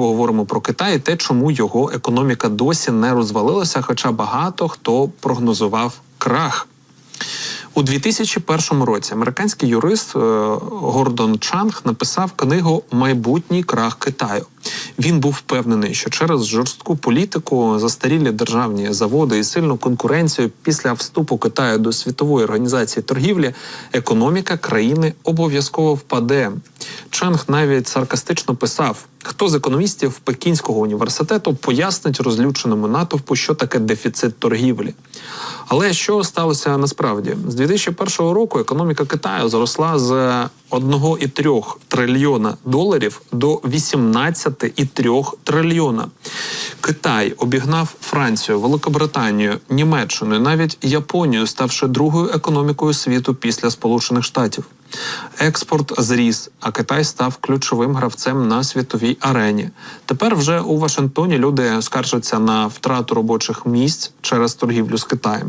поговоримо про Китай і те, чому його економіка досі не розвалилася, хоча багато хто прогнозував крах. У 2001 році американський юрист е, Гордон Чанг написав книгу Майбутній крах Китаю. Він був впевнений, що через жорстку політику, застарілі державні заводи і сильну конкуренцію після вступу Китаю до світової організації торгівлі економіка країни обов'язково впаде. Чанг навіть саркастично писав: хто з економістів Пекінського університету пояснить розлюченому натовпу, що таке дефіцит торгівлі. Але що сталося насправді? З 2001 року економіка Китаю зросла з 1,3 трильйона доларів до 18,3 трильйона. Китай обігнав Францію, Великобританію, Німеччину, і навіть Японію, ставши другою економікою світу після Сполучених Штатів. Експорт зріс, а Китай став ключовим гравцем на світовій арені. Тепер вже у Вашингтоні люди скаржаться на втрату робочих місць через торгівлю з Китаєм.